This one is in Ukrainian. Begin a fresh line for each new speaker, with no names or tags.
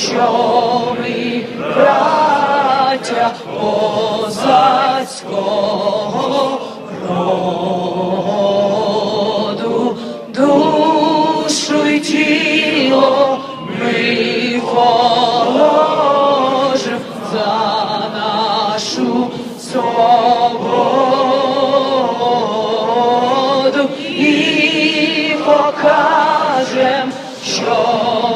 що ми, браття козацького роду, душу й тіло ми положив за нашу свободу і покажем, що.